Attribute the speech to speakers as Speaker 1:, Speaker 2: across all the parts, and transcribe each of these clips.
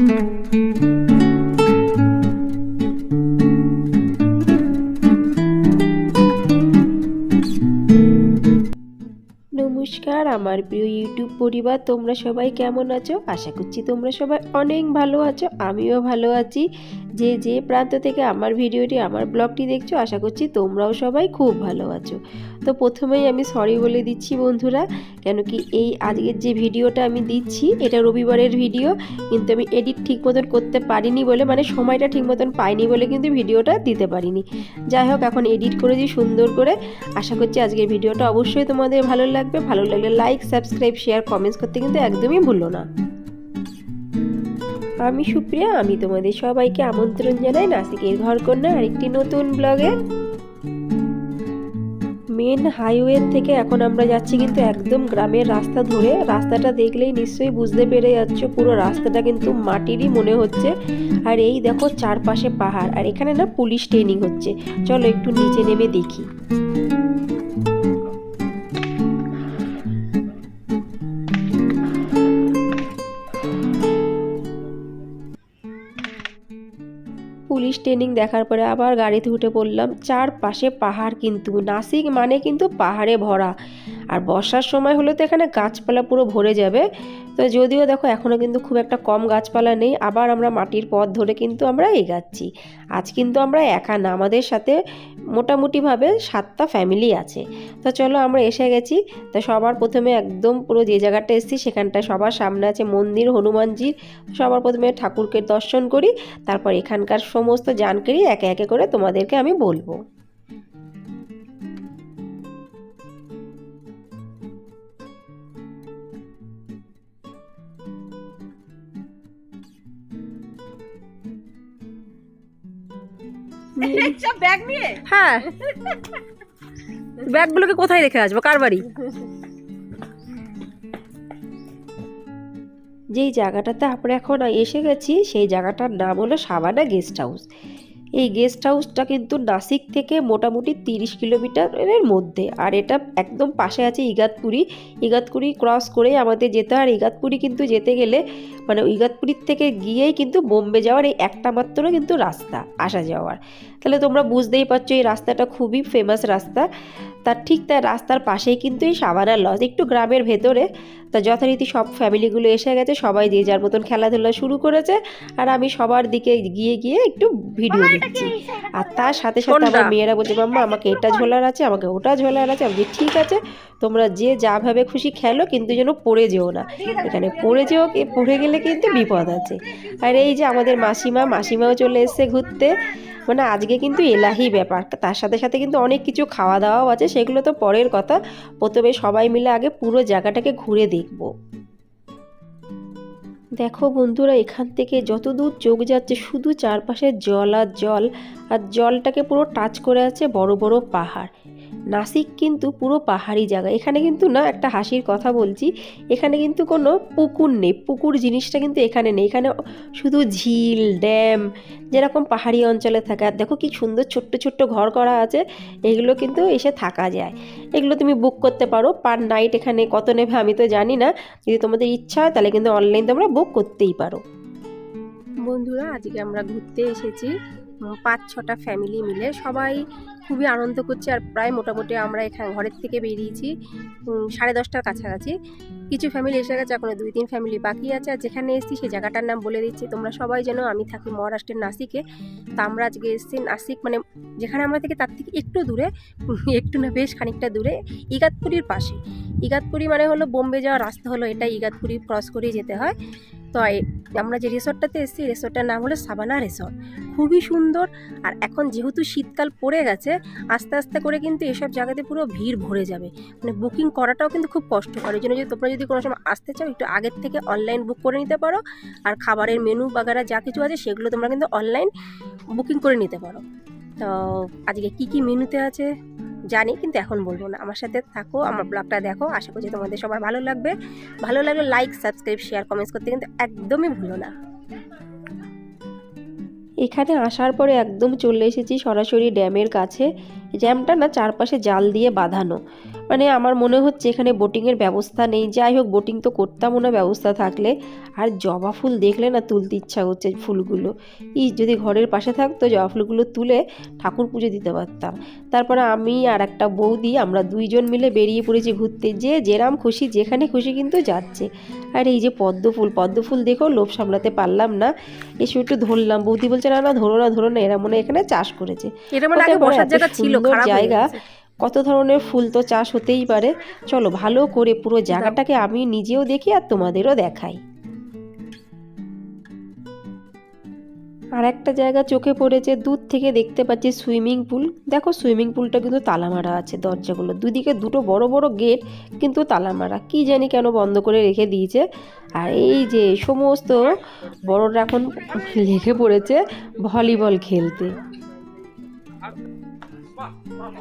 Speaker 1: নমস্কার, আমার প্রিয় ইউটিউব পরিবার, তোমরা সবাই কেমন আছো? আশা করছি তোমরা সবাই অনেক ভালো আছো, আমিও ভালো আছি। যে যে প্রান্ত থেকে আমার ভিডিওটি, আমার ব্লগটি দেখছ, আশা করছি তোমরাও সবাই খুব ভালো আছো। তো প্রথমেই আমি সরি বলে দিচ্ছি বন্ধুরা, কেন কি এই আজকের যে ভিডিওটা আমি দিচ্ছি, এটা রবিবারের ভিডিও, কিন্তু আমি এডিট ঠিক মতন করতে পারিনি বলে মানে সময়টা ঠিক মতন পাইনি বলে কিন্তু ভিডিওটা দিতে পারিনি। যাই হোক, এখন এডিট করেছি সুন্দর করে। আশা করছি আজকের ভিডিওটা অবশ্যই তোমাদের ভালো লাগবে। ভালো লাগলে লাইক সাবস্ক্রাইব শেয়ার কমেন্টস করতে কিন্তু একদমই ভুলো না। আমি সুপ্রিয়া, আমি তোমাদের সবাইকে আমন্ত্রণ জানাই নাসিকের ঘরকন্যা আরেকটি নতুন ব্লগে। মেন হাইওয়ে থেকে এখন আমরা যাচ্ছি কিন্তু একদম গ্রামের রাস্তা ধরে। রাস্তাটা দেখলেই নিশ্চয়ই বুঝতে পেরে যাচ্ছ, পুরো রাস্তাটা কিন্তু মাটিরই মনে হচ্ছে। আর এই দেখো চারপাশে পাহাড়, আর এখানে না পুলিশ ট্রেনিং হচ্ছে। চলো একটু নিচে নেমে দেখি। পুলিশ ট্রেনিং দেখার পরে আবার গাড়িতে উঠে পড়লাম। চারপাশে পাহাড় কিন্তু, নাসিক মানে কিন্তু পাহাড়ে ভরা। আর বর্ষার সময় হলে তো এখানে গাছপালা পুরো ভরে যাবে। তো যদিও দেখো এখনও কিন্তু খুব একটা কম গাছপালা নেই। আবার আমরা মাটির পথ ধরে কিন্তু আমরা এগাচ্ছি। আজ কিন্তু আমরা একা না, আমাদের সাথে মোটামুটিভাবে সাতটা ফ্যামিলি আছে। তো চলো আমরা এসে গেছি। তো সবার প্রথমে একদম পুরো যে জায়গাটা এসেছি সেখানটায় সবার সামনে আছে মন্দির, হনুমানজির। সবার প্রথমে ঠাকুরকে দর্শন করি, তারপর এখানকার সমস্ত জানকারি একে একে করে তোমাদেরকে আমি বলব।
Speaker 2: ব্যাগ নিয়ে?
Speaker 1: হ্যাঁ। ব্যাগগুলোকে কোথায় রেখে আসব? কার বাড়ি? যেই জায়গাটাতে আমরা এখন এসে গেছি সেই জায়গাটার নাম হলো সাবানা গেস্ট হাউস। এই গেস্ট হাউসটা কিন্তু নাসিক থেকে মোটামুটি তিরিশ কিলোমিটারের মধ্যে। আর এটা একদম পাশে আছে ইগাতপুরি। ইগাতপুরি ক্রস করেই আমাদের যেতে আর ইগাতপুরি কিন্তু যেতে গেলে মানে ইগাতপুরির থেকে গিয়েই কিন্তু বোম্বে যাওয়ার এই একটা মাত্র কিন্তু রাস্তা, আসা যাওয়ার। তাহলে তোমরা বুঝতেই পারছ এই রাস্তাটা খুবই ফেমাস রাস্তা। তার ঠিক তার রাস্তার পাশেই কিন্তু এই সাবানা লজ একটু গ্রামের ভেতরে তা যথারীতি সব ফ্যামিলিগুলো এসে গেছে সবাই যে যার মতন খেলাধুলা শুরু করেছে আর আমি সবার দিকে গিয়ে গিয়ে একটু ভিডিও দিচ্ছি আর তার সাথে সাথে আমার মেয়েরা বলছে মাম্মা আমাকে এটা ঝোলার আছে আমাকে ওটা ঝোলার আছে। আমি ঠিক আছে তোমরা যে যা ভাবে খুশি খেলো কিন্তু যেন পড়ে যেও না। এখানে পড়ে যেও কি পড়ে গেলে কিন্তু বিপদ আছে। আর এই যে আমাদের মাসিমা মাসিমাও চলে এসছে ঘুরতে। মানে আজকে কিন্তু এলাহি ব্যাপার। তার সাথে সাথে কিন্তু অনেক কিছু খাওয়া দাওয়াও আছে সেগুলো তো পরের কথা। প্রথমে সবাই মিলে আগে পুরো জায়গাটাকে ঘুরে দেখব। দেখো বন্ধুরা, এখান থেকে যতদূর চোখ যাচ্ছে শুধু চারপাশে জল আর জল, আর জলটাকে পুরো টাচ করে আছে বড় বড় পাহাড়। নাসিক কিন্তু পুরো পাহাড়ি জায়গা। এখানে কিন্তু না, একটা হাসির কথা বলছি। এখানে কিন্তু কোনো পুকুর নেই। পুকুর জিনিসটা কিন্তু এখানে নেই। এখানে শুধু ঝিল, ড্যাম যেরকম পাহাড়ি অঞ্চলে থাকে। আর দেখো কি সুন্দর ছোট্ট ছোট্ট ঘর করা আছে। এগুলো কিন্তু এসে থাকা যায়। এগুলো তুমি বুক করতে পারো। পার নাইট এখানে কত নেবে আমি তো জানি না। যদি তোমাদের ইচ্ছা হয়, তাহলে কিন্তু অনলাইন তোমরা বুক করতেই পারো। বন্ধুরা, আজকে আমরা ঘুরতে এসেছি। পাঁচ, ছটা ফ্যামিলি মিলে সবাই খুবই আনন্দ করছে আর প্রায় মোটামুটি আমরা এখানে ঘরের থেকে বেরিয়েছি সাড়ে দশটার কাছাকাছি। কিছু ফ্যামিলি এসে গেছে এখনও দুই, তিন ফ্যামিলি বাকি আছে আর যেখানে এসেছি সেই জায়গাটার নাম বলে দিচ্ছি। তোমরা সবাই যেন আমি থাকি মহারাষ্ট্রের নাসিকে। তা আমরা আজকে এসেছি নাসিক মানে যেখানে আমরা থেকে তার থেকে একটু দূরে, একটু না বেশ খানিকটা দূরে, ইগাতপুরির পাশে। ইগাতপুরি মানে হলো বোম্বে যাওয়ার রাস্তা হলো এটা ইগাতপুরি ক্রস করেই যেতে হয়। তো আমরা যে রিসর্টটাতে এসেছি, রিসর্টটার নাম হলো সাবানা রিসর্ট। খুবই সুন্দর আর এখন যেহেতু শীতকাল পড়ে গেছে, আস্তে আস্তে করে কিন্তু এসব জায়গাতে পুরো ভিড় ভরে যাবে। মানে বুকিং করাটাও কিন্তু খুব কষ্টকর। এই জন্য যদি তোমরা যদি কোনো সময় আসতে চাও, একটু আগের থেকে অনলাইন বুক করে নিতে পারো আর খাবারের মেনু বাগারা যা কিছু আছে, সেগুলো তোমরা কিন্তু অনলাইন বুকিং করে নিতে পারো। তো আজকে কি কি মেনুতে আছে? জানি, কিন্তু এখন বলব না। আমার সাথে থাকো, আমার ব্লগটা দেখো। আশা করছি তোমাদের সবার ভালো লাগবে। ভালো লাগলে লাইক সাবস্ক্রাইব শেয়ার কমেন্টস করতে কিন্তু একদমই ভুলো না। এখানে আসার পরে একদম চলে এসেছি সরাসরি ড্যামের কাছে। জ্যামটা না চারপাশে জাল দিয়ে বাঁধানো। মানে আমার মনে হচ্ছে এখানে বোটিংয়ের ব্যবস্থা নেই। যাই হোক বোটিং তো করতামও না ব্যবস্থা থাকলে। আর জবা ফুল দেখলে না তুলতে ইচ্ছা হচ্ছে ফুলগুলো। ই যদি ঘরের পাশে থাকতো জবা ফুলগুলো তুলে ঠাকুর পুজো দিতে পারতাম। তারপরে আমি আর একটা বৌদি আমরা দুইজন মিলে বেরিয়ে পড়েছি ঘুরতে। যে যেরাম খুশি যেখানে খুশি কিন্তু যাচ্ছে। আর এই যে পদ্ম ফুল পদ্ম ফুল দেখেও লোভ সামলাতে পারলাম না। এসে একটু ধরলাম। বৌদি বলছে না না ধরো না ধরো না। এরা মনে এখানে চাষ করেছে।
Speaker 2: এটা মানে বসার জায়গা ছিল।
Speaker 1: সুন্দর জায়গা। কত ধরনের ফুল তো চাষ হতেই পারে। চলো ভালো করে পুরো জায়গাটাকে আমি নিজেও দেখি আর তোমাদেরও দেখাই। আর একটা জায়গা চোখে পড়েছে দূর থেকে দেখতে পাচ্ছি সুইমিং পুল। দেখো সুইমিং পুলটা কিন্তু তালা মারা আছে দরজাগুলো। দুদিকে দুটো বড় বড় গেট কিন্তু তালা মারা কি জানি কেন বন্ধ করে রেখে দিয়েছে। আর এই যে সমস্ত বড়রা এখন লেগে পড়েছে ভলিবল খেলতে। Come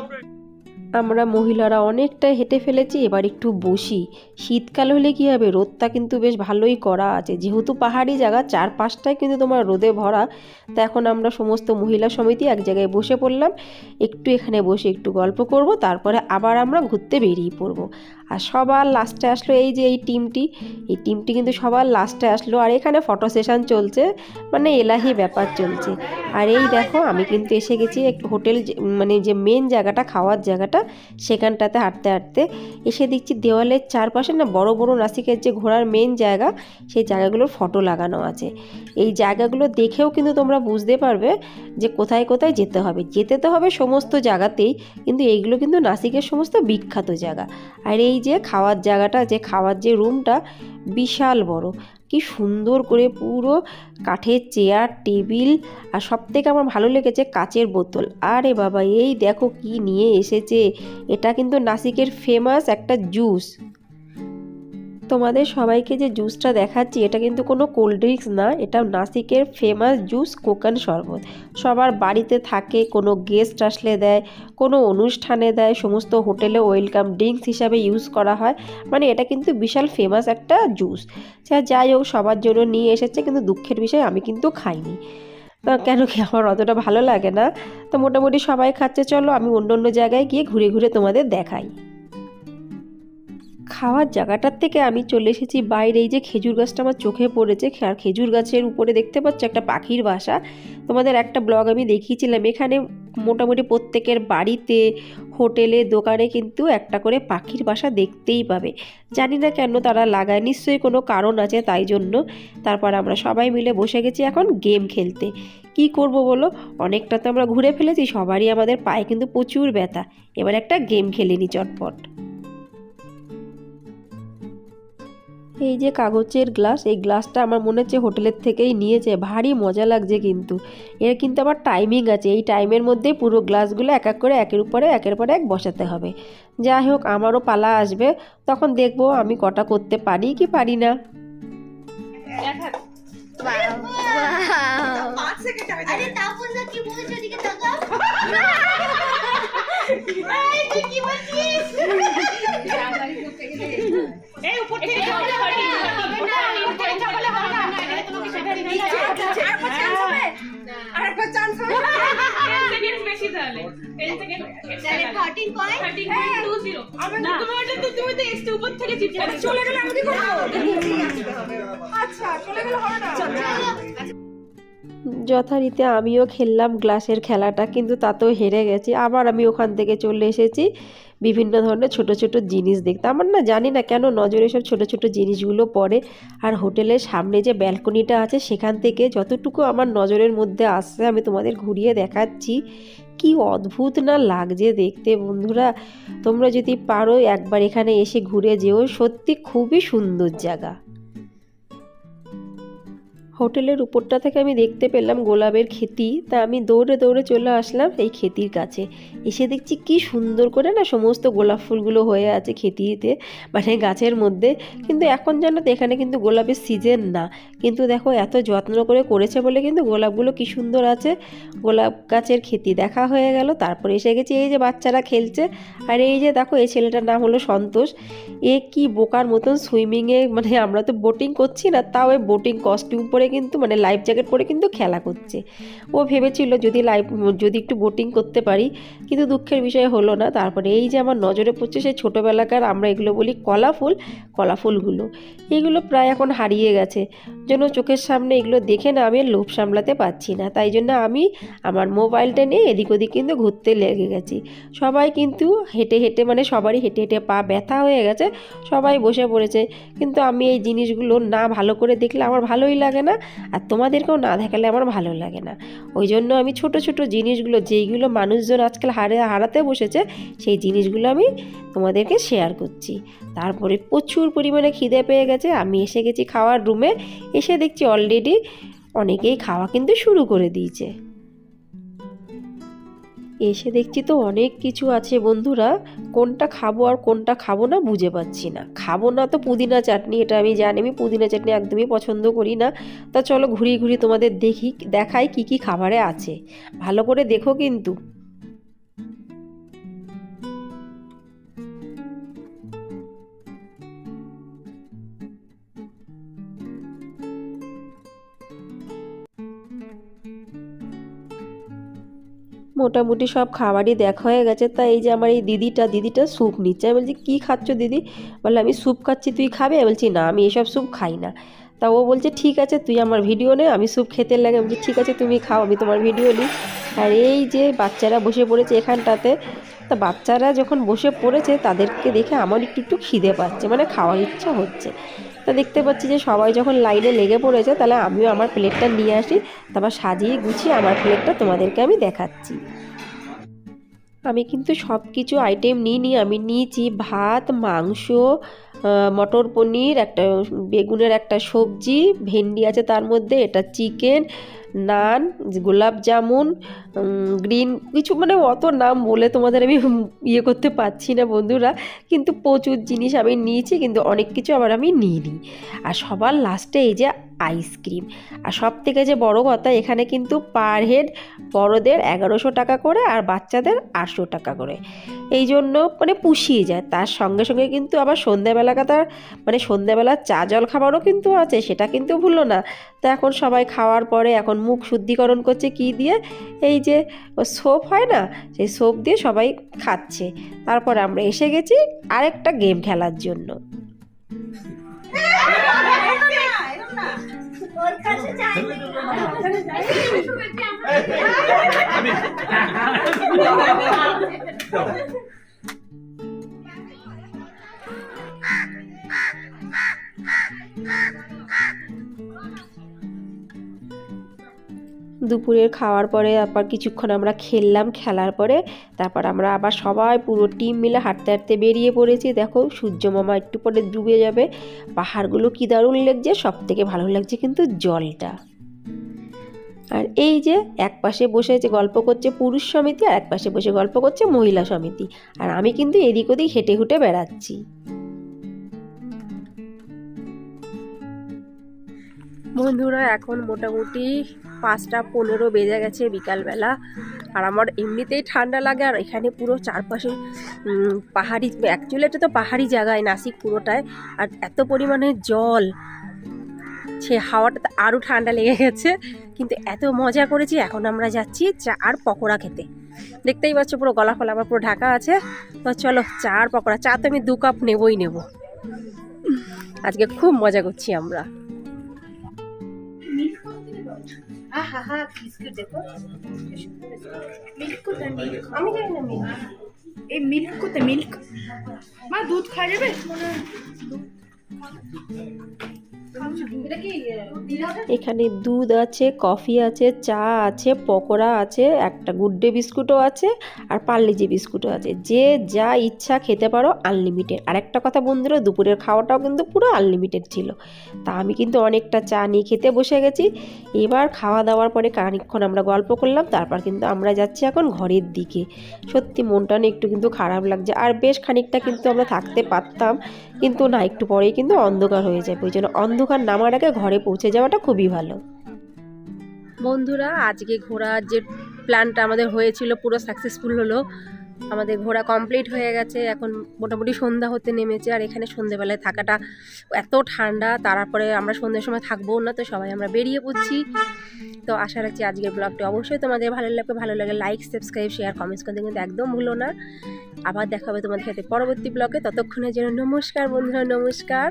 Speaker 1: on. আমরা মহিলারা অনেকটা হেঁটে ফেলেছি, এবার একটু বসি। শীতকাল হলে কি হবে? রোদটা কিন্তু বেশ ভালোই করা আছে। যেহেতু পাহাড়ি জায়গা চার পাঁচটায় কিন্তু তোমার রোদে ভরা। তা এখন আমরা সমস্ত মহিলা সমিতি এক জায়গায় বসে পড়লাম। একটু এখানে বসে একটু গল্প করব, তারপরে আবার আমরা ঘুরতে বেরিয়ে পড়ব। আর সবার লাস্টে আসলো এই যে এই টিমটি এই টিমটি কিন্তু সবার লাস্টে আসলো আর এখানে ফটো সেশন চলছে মানে এলাহি ব্যাপার চলছে। আর এই দেখো, আমি কিন্তু এসে গেছি একটু হোটেল মানে যে মেন জায়গাটা, খাওয়ার জায়গাটা, সেখানটাতে হাঁটতে হাঁটতে। এসে দেখছি দেওয়ালের চারপাশে না বড় বড় নাসিকের যে ঘোরার মেন জায়গা, সেই জায়গাগুলোর ফটো লাগানো আছে। এই জায়গাগুলো দেখেও কিন্তু তোমরা বুঝতে পারবে যে কোথায় কোথায় যেতে হবে। যেতে তো হবে সমস্ত জায়গাতেই, কিন্তু এইগুলো কিন্তু নাসিকের সমস্ত বিখ্যাত জায়গা। আর এই যে খাওয়ার জায়গাটা, যে খাওয়ার যে রুমটা বিশাল বড়। কি সুন্দর করে পুরো কাঠের চেয়ার টেবিল আর সব থেকে আমার ভালো লেগেছে কাচের বোতল। আরে বাবা, এই দেখো কি নিয়ে এসেছে। এটা কিন্তু নাসিকের ফেমাস একটা জুস তোমাদের সবাইকে যে জুসটা দেখাচ্ছি, এটা কিন্তু কোনো কোল্ড ড্রিঙ্কস না, এটা নাসিকের ফেমাস জুস কোকান শরবত। সবার বাড়িতে থাকে, কোনো গেস্ট আসলে দেয়, কোনো অনুষ্ঠানে দেয়, সমস্ত হোটেলে ওয়েলকাম ড্রিঙ্কস হিসাবে ইউজ করা হয়। মানে এটা কিন্তু বিশাল ফেমাস একটা জুস যা যাই হোক, সবার জন্য নিয়ে এসেছে, কিন্তু দুঃখের বিষয় আমি কিন্তু খাইনি। তা কেন কি আমার অতটা ভালো লাগে না? তো মোটামুটি সবাই খাচ্ছে, চলো আমি অন্য অন্য জায়গায় গিয়ে ঘুরে ঘুরে তোমাদের দেখাই। খাওয়ার জায়গাটার থেকে আমি চলে এসেছি বাইরে। এই যে খেজুর গাছটা আমার চোখে পড়েছে, আর খেজুর গাছের উপরে দেখতে পাচ্ছ একটা পাখির বাসা। তোমাদের একটা ব্লগ আমি দেখিয়েছিলাম, এখানে মোটামুটি প্রত্যেকের বাড়িতে, হোটেলে, দোকানে কিন্তু একটা করে পাখির বাসা দেখতেই পাবে। জানি না কেন তারা লাগায়, নিশ্চয়ই কোনো কারণ আছে তাই জন্য। তারপর আমরা সবাই মিলে বসে গেছি এখন গেম খেলতে। কি করব বলো? অনেকটা তো আমরা ঘুরে ফেলেছি, সবারই আমাদের পায়ে কিন্তু প্রচুর ব্যথা। এবার একটা গেম খেলে নি চটপট। এই যে কাগজের গ্লাস, এই গ্লাসটা আমার মনে হচ্ছে হোটেলের থেকেই নিয়েছে। ভারী মজা লাগছে কিন্তু। এর কিন্তু আবার টাইমিং আছে। এই টাইমের মধ্যেই পুরো গ্লাসগুলো এক এক করে একের উপরে একের পরে এক বসাতে হবে। যাই হোক, আমারও পালা আসবে। তখন দেখব আমি কটা করতে পারি কি পারি না।
Speaker 3: আরে তাপসদা কি তাকাও।
Speaker 4: 13.20 আমি তো তুমি তো এক্সট্রা উপর থেকে চিপকে
Speaker 3: চলে গেলে আমাদের আচ্ছা চলে গেলে হবে না?
Speaker 1: যথারীতি আমিও খেললাম গ্লাসের খেলাটা কিন্তু তাতেও হেরে গেছি। আবার আমি ওখান থেকে চলে এসেছি। বিভিন্ন ধরনের ছোট ছোট জিনিস দেখতে। আমার না জানি না কেন নজরে সব ছোট ছোট জিনিসগুলো পড়ে। আর হোটেলের সামনে যে ব্যালকনিটা আছে সেখান থেকে যতটুকু আমার নজরের মধ্যে আসছে আমি তোমাদের ঘুরিয়ে দেখাচ্ছি। কি অদ্ভুত না লাগছে দেখতে বন্ধুরা। তোমরা যদি পারো একবার এখানে এসে ঘুরে যেও, সত্যি খুবই সুন্দর জায়গা। হোটেলের উপরটা থেকে আমি দেখতে পেলাম গোলাপের খেতি। তা আমি দৌড়ে দৌড়ে চলে আসলাম এই খেতির কাছে। এসে দেখছি কি সুন্দর করে না সমস্ত গোলাপ ফুলগুলো হয়ে আছে খেতিতে মানে গাছের মধ্যে। কিন্তু এখন জানো তো এখানে কিন্তু গোলাপের সিজন না। কিন্তু দেখো এত যত্ন করে করেছে বলে কিন্তু গোলাপগুলো কি সুন্দর আছে। গোলাপ গাছের খেতি দেখা হয়ে গেল, তারপরে এসে গেছি এই যে বাচ্চারা খেলছে। আর এই যে দেখো, এই ছেলেটার নাম হলো সন্তোষ। এ কি বোকার মতন সুইমিংয়ে মানে আমরা তো বোটিং করছি না, তাও এই বোটিং কস্টিউম পরে কিন্তু মানে লাইফ জ্যাকেট পরে কিন্তু খেলা করছে। ও ভেবেছিল যদি লাইফ যদি একটু বোটিং করতে পারি, কিন্তু দুঃখের বিষয় হলো না। তারপরে এই যে আমার নজরে পড়ছে, সেই ছোটোবেলাকার আমরা এগুলো বলি কলা ফুল, কলা ফুলগুলো। এগুলো প্রায় এখন হারিয়ে গেছে। জন্য চোখের সামনে এগুলো দেখে না আমি লোভ সামলাতে পারছি না। তাই জন্য আমি আমার মোবাইলটা নিয়ে এদিক ওদিক কিন্তু ঘুরতে লেগে গেছি। সবাই কিন্তু হেঁটে হেঁটে মানে সবারই হেঁটে হেঁটে পা ব্যথা হয়ে গেছে, সবাই বসে পড়েছে। কিন্তু আমি এই জিনিসগুলো না ভালো করে দেখলে আমার ভালোই লাগে না। আর তোমাদেরকেও না দেখালে আমার ভালো লাগে না। ওই জন্য আমি ছোট ছোট জিনিসগুলো, যেইগুলো মানুষজন আজকাল হারে, হারাতে বসেছে, সেই জিনিসগুলো আমি তোমাদেরকে শেয়ার করছি। তারপরে প্রচুর পরিমাণে খিদে পেয়ে গেছে, আমি এসে গেছি খাওয়ার রুমে এসে দেখছি অলরেডি অনেকেই খাওয়া কিন্তু শুরু করে দিয়েছে। এসে দেখছি তো অনেক কিছু আছে বন্ধুরা। কোনটা খাব আর কোনটা খাব না বুঝে পাচ্ছি না। খাব না তো পুদিনা চাটনি, এটা আমি জানি, আমি পুদিনা চাটনি একদমই পছন্দ করি না। তা চলো ঘুরিয়ে ঘুরিয়ে তোমাদের দেখি, দেখাই কি কি খাবারে আছে। ভালো করে দেখো কিন্তু। মোটামুটি সব খাবারই দেখা হয়ে গেছে। তা এই যে আমার এই দিদিটা দিদিটা স্যুপ নিচ্ছে। আমি বলছি, কী খাচ্ছ দিদি? বলে আমি স্যুপ খাচ্ছি, তুই খাবে? বলছি, না, আমি এসব স্যুপ খাই না। তা ও বলছে, ঠিক আছে, তুই আমার ভিডিও নে, আমি স্যুপ খেতে লাগে। আমি ঠিক আছে, তুমি খাও, আমি তোমার ভিডিও নিই। আর এই যে বাচ্চারা বসে পড়েছে এখানটাতে, তা বাচ্চারা যখন বসে পড়েছে, তাদেরকে দেখে আমার একটু একটু খিদে পাচ্ছে মানে খাওয়ার ইচ্ছা হচ্ছে। তা দেখতে পাচ্ছি যে সবাই যখন লাইনে লেগে পড়েছে, তাহলে আমিও আমার প্লেটটা নিয়ে আসি, তারপর সাজিয়ে গুছিয়ে আমার প্লেটটা তোমাদেরকে আমি দেখাচ্ছি। আমি কিন্তু সব কিছু আইটেম নিইনি আমি নিয়েছি ভাত, মাংস মটর পনির, একটা বেগুনের একটা সবজি, ভেন্ডি আছে তার মধ্যে, এটা চিকেন নান, গোলাপ জামুন গ্রিন কিছু মানে অত নাম বলে তোমাদের আমি ইয়ে করতে পারছি না বন্ধুরা। কিন্তু প্রচুর জিনিস আমি নিয়েছি, কিন্তু অনেক কিছু আবার আমি নিইনি। আর সবার লাস্টে এই যে আইসক্রিম আর সব থেকে যে বড় কথা, এখানে কিন্তু পার হেড বড়দের এগারোশো টাকা করে আর বাচ্চাদের আটশো টাকা করে। এই জন্য মানে পুষিয়ে যায়। তার সঙ্গে সঙ্গে কিন্তু আবার সন্ধ্যাবেলাকা তার মানে সন্ধ্যাবেলার চা জল খাবারও কিন্তু আছে, সেটা কিন্তু ভুলো না। তো এখন সবাই খাওয়ার পরে এখন মুখ শুদ্ধিকরণ করছে কি দিয়ে? এই যে সোপ হয় না, সেই সোপ দিয়ে সবাই খাচ্ছে। তারপর আমরা এসে গেছি আরেকটা গেম খেলার জন্য। দুপুরের খাওয়ার পরে তারপর কিছুক্ষণ আমরা খেললাম, খেলার পরে তারপর আমরা আবার সবাই পুরো টিম মিলে হাঁটতে হাঁটতে বেরিয়ে পড়েছি। দেখো সূর্য মামা একটু পরে ডুবে যাবে। পাহাড়গুলো কী দারুণ লাগছে সব থেকে ভালো লাগছে কিন্তু জলটা। আর এই যে এক পাশে বসে যে গল্প করছে পুরুষ সমিতি আর এক পাশে বসে গল্প করছে মহিলা সমিতি। আর আমি কিন্তু এদিক ওদিক হেঁটে হুটে বেড়াচ্ছি। বন্ধুরা, এখন মোটামুটি পাঁচটা পনেরো বেজে গেছে বিকালবেলা, আর আমার এমনিতেই ঠান্ডা লাগে, আর এখানে পুরো চারপাশে পাহাড়ি অ্যাকচুয়ালি এটা তো পাহাড়ি জায়গায় নাসিক পুরোটায়, আর এত পরিমাণে জল, সে হাওয়াটা আরও ঠান্ডা লেগে গেছে, কিন্তু এত মজা করেছি, এখন আমরা যাচ্ছি চা আর পকোড়া খেতে। দেখতেই পাচ্ছ পুরো গলা ফলা আমার পুরো ঢাকা আছে, তো চলো চা আর পকোড়া, চা তো আমি দু কাপ নেবই নেব। আজকে খুব মজা করছি আমরা।
Speaker 3: আহা হা বিস্কুট দেখো। মিল্ক কোথায় মিল্ক আমি জানি না মিল্ক এই মিল্ক কোথায়? মিল্ক মা দুধ খাওয়া যাবে?
Speaker 1: এখানে দুধ আছে, কফি আছে, চা আছে, পকোড়া আছে, একটা গুড ডে বিস্কুটও আছে আর পার্লেজি বিস্কুটও আছে। যে যা ইচ্ছা খেতে পারো আনলিমিটেড। আর একটা কথা বন্ধুরা, দুপুরের খাওয়াটাও কিন্তু পুরো আনলিমিটেড ছিল। তা আমি কিন্তু অনেকটা চা নিয়ে খেতে বসে গেছি। এবার খাওয়া দাওয়ার পরে খানিকক্ষণ আমরা গল্প করলাম, তারপর কিন্তু আমরা যাচ্ছি এখন ঘরের দিকে। সত্যি মনটা একটু কিন্তু খারাপ লাগছে। আর বেশ খানিকটা কিন্তু আমরা থাকতে পারতাম। কিন্তু না, একটু পরেই কিন্তু অন্ধকার হয়ে যাবে। ওই জন্য অন্ধকার নামার আগে ঘরে পৌঁছে যাওয়াটা খুবই ভালো। বন্ধুরা, আজকে ঘোরার যে প্ল্যানটা আমাদের হয়েছিল, পুরো সাকসেসফুল হলো। আমাদের ঘোরা কমপ্লিট হয়ে গেছে। এখন মোটামুটি সন্ধ্যা হতে নেমেছে, আর এখানে সন্ধ্যেবেলায় থাকাটা এত ঠান্ডা। তারপরে আমরা সন্ধ্যের সময় থাকব না, তো সবাই আমরা বেরিয়ে পড়ছি। তো আশা রাখছি আজকের ব্লগটি অবশ্যই তোমাদের ভালো লাগবে। ভালো লাগে লাইক সাবস্ক্রাইব শেয়ার কমেন্টস করতে কিন্তু একদম ভুলো না। আবার দেখাবে তোমাদের সাথে পরবর্তী ব্লগে। ততক্ষণের জন্য নমস্কার বন্ধুরা, নমস্কার।